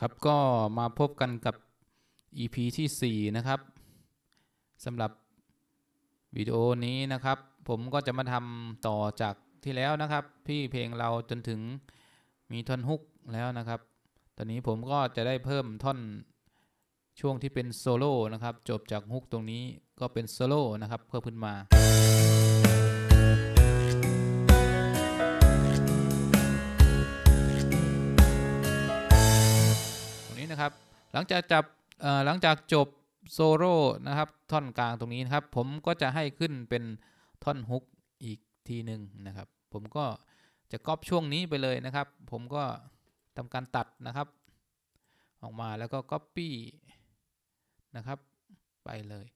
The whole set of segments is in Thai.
ครับก็มาพบกันกับ EP ที่ 4 นะครับสำหรับวิดีโอนี้นะครับ ผมก็จะมาทำต่อจากที่แล้วนะครับพี่เพลงเราจนถึงมีท่อนฮุกแล้วนะครับ ตอนนี้ผมก็จะได้เพิ่มท่อนช่วงที่เป็นโซโล่นะครับ จบจากฮุกตรงนี้ก็เป็นโซโล่นะครับเพิ่มขึ้นมา หลังจากจับหลังจากจบโซโล่นะครับท่อนกลางตรงนี้นะครับ ผมก็จะให้ขึ้นเป็นท่อนฮุกอีกทีหนึ่งนะครับ ผมก็จะก๊อปช่วงนี้ไปเลยนะครับ ผมก็ทำการตัดนะครับ ออกมาแล้วก็ Copy นะครับ ไปเลย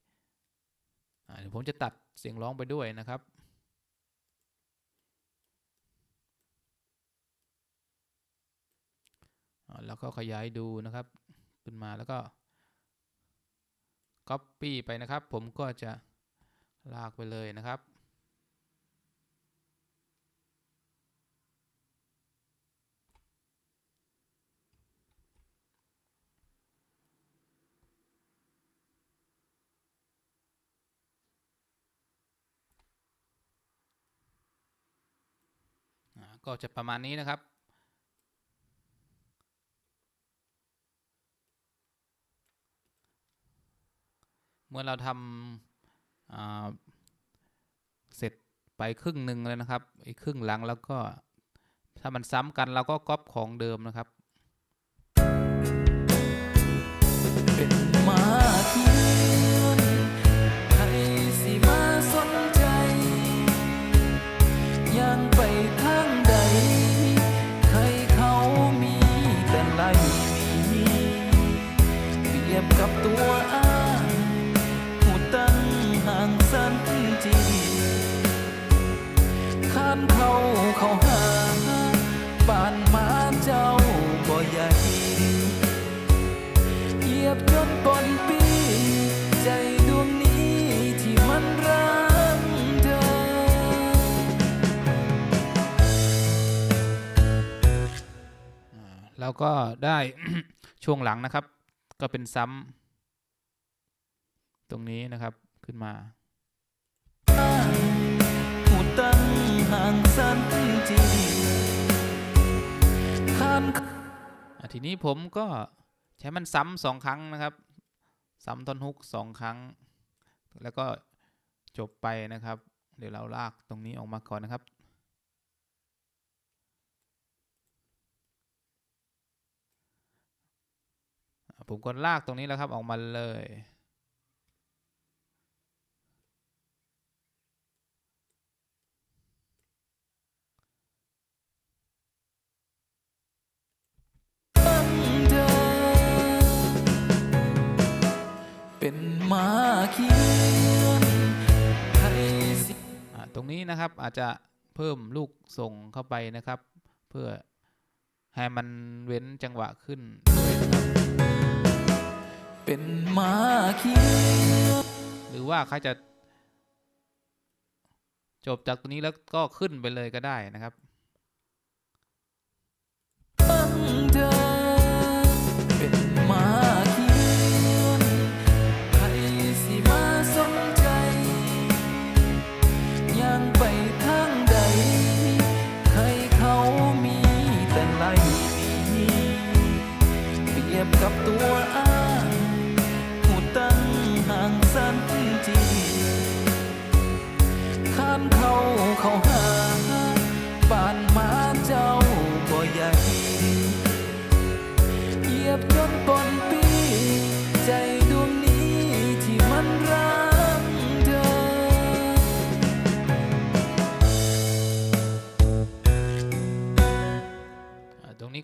เดี๋ยวผมจะตัดเสียงร้องไปด้วยนะครับแล้วก็ขยายดูนะครับ ขึ้นมาแล้วก็ Copy ไปนะครับ ผมก็จะลากไปเลยนะครับ ก็จะประมาณนี้นะครับ เมื่อเราทำเสร็จไปครึ่งหนึ่งแล้วนะครับ อีกครึ่งหลังแล้วก็ถ้ามันซ้ำกันเราก็ก๊อปของเดิมนะครับานเขาเขาหาป่านมาเจ้าบ่ใหญ่เหยียบจนปนปี ใจดวงนี้ที่มันรักเธออ่าแล้วก็ได้ ช่วงหลังนะครับ ก็เป็นซ้ำตรงนี้นะครับขึ้นมาหูตั้ง ห่างสันจีข้านอะทีนี้ผมก็ใช้มันซ้ำสองครั้งนะครับ ซ้ำท่อนฮุกสองครั้ง แล้วก็จบไปนะครับ เดี๋ยวเราลากตรงนี้ออกมาก่อนนะครับผมก็ลากตรงนี้แล้วครับออกมาเลย มาเขียนให้สิตรงนี้นะครับอาจจะเพิ่มลูกส่งเข้าไปนะครับ เพื่อให้มันเว้นจังหวะขึ้น เป็นมาเขียนหรือว่าใครจะ จบจากตรงนี้แล้วก็ขึ้นไปเลยก็ได้นะครับ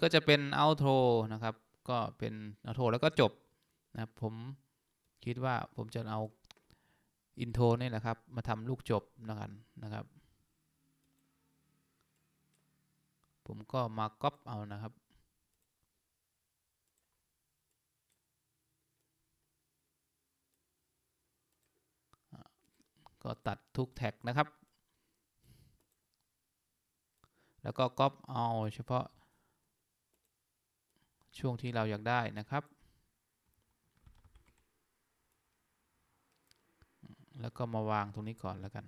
ก็จะเป็น outro นะครับ ก็เป็น outro แล้วก็จบนะครับผมคิดว่าผมจะเอา intro นี่แหละครับ มาทำลูกจบนะครับนะครับ ผมก็มาก๊อปเอานะครับก็ตัดทุกแท็กนะครับ แล้วก็ก๊อปเอาเฉพาะ ช่วงที่เราอยากได้นะครับ แล้วก็มาวางตรงนี้ก่อนแล้วกัน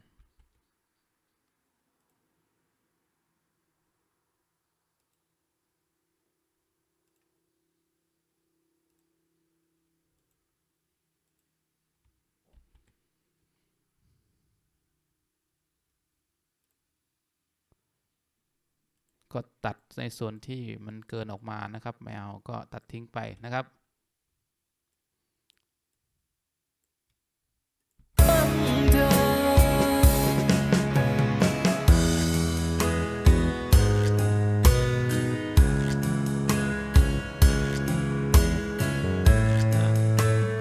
ก็ตัดในส่วนที่มันเกินออกมานะครับ ไม่เอาก็ตัดทิ้งไปนะครับ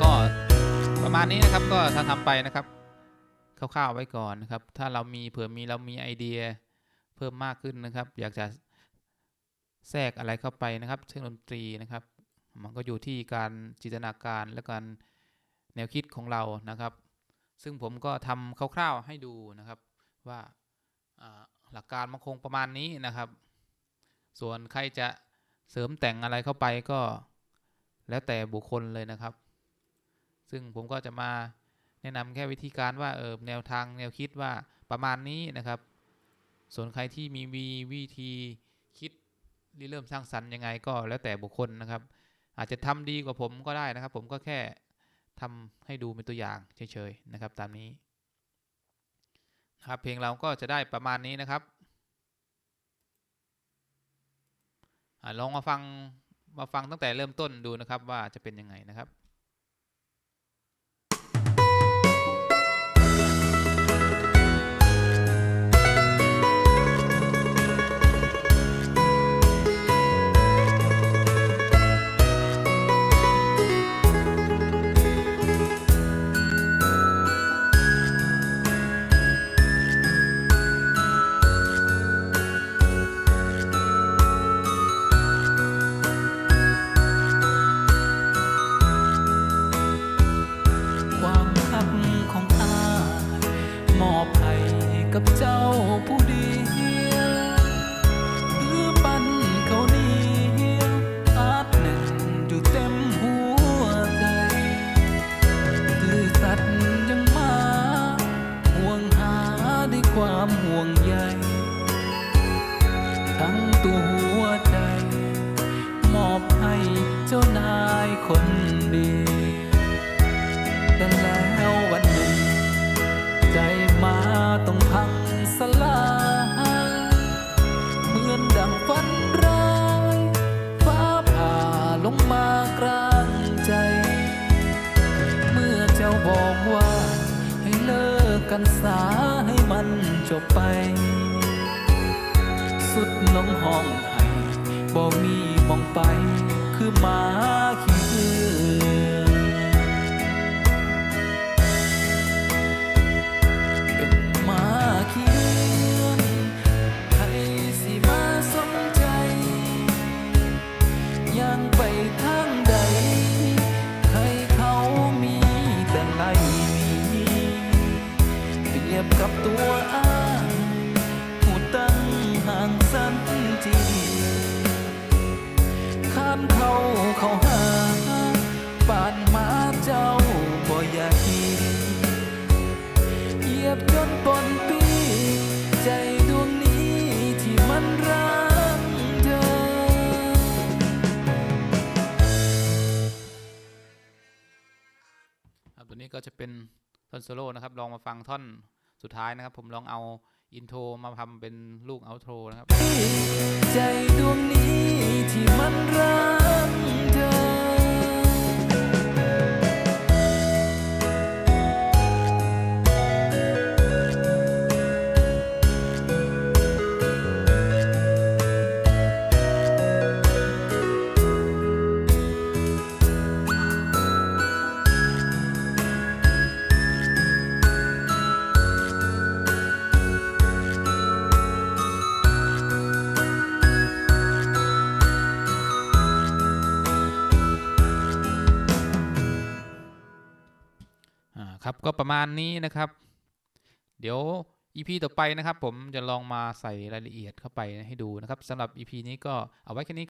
ก็ประมาณนี้นะครับก็ถ้าทำไปนะครับคร่าวๆไว้ก่อนนะครับ ถ้าเรามีเผื่อมีเรามีไอเดีย เพิ่มมากขึ้นนะครับ อยากจะแทรกอะไรเข้าไปนะครับเชิงดนตรีนะครับ มันก็อยู่ที่การจินตนาการและการแนวคิดของเรานะครับ ซึ่งผมก็ทำคร่าวๆให้ดูนะครับว่าอ่าหลักการมันคงประมาณนี้นะครับ ส่วนใครจะเสริมแต่งอะไรเข้าไปก็แล้วแต่บุคคลเลยนะครับ ซึ่งผมก็จะมาแนะนำแค่วิธีการว่าเออแนวทางแนวคิดว่าประมาณนี้นะครับ ส่วนใครที่มีวีวิธีคิดริเริ่มสร้างสรรค์ยังไงก็แล้วแต่บุคคลนะครับ อาจจะทำดีกว่าผมก็ได้นะครับ ผมก็แค่ทำให้ดูเป็นตัวอย่างเฉยๆนะครับ ตามนี้นะครับเพลงเราก็จะได้ประมาณนี้นะครับอลองมาฟังมาฟังตั้งแต่เริ่มต้นดูนะครับว่าจะเป็นยังไงนะครับ กันสาให้มันจบไป สุดลงห้องไห้บ่มีมองไปคือหมาามเขาเขาหาป่านมาเจ้าบ่อยากเห็นเหยียบย่นปนปีใจดวงนี้ที่มันรักเธอ ครับตัวนี้ก็จะเป็นท่อนโซโล่นะครับ ลองมาฟังท่อนสุดท้ายนะครับ ผมลองเอา อินโทรมาทำเป็นลูกเอาโทรนะครับ ใจดวงนี้ที่มันรัก ก็ประมาณนี้นะครับ เดี๋ยว EP ต่อไปนะครับ ผมจะลองมาใส่รายละเอียดเข้าไปให้ดูนะครับสำหรับ EP นี้ก็เอาไว้แค่นี้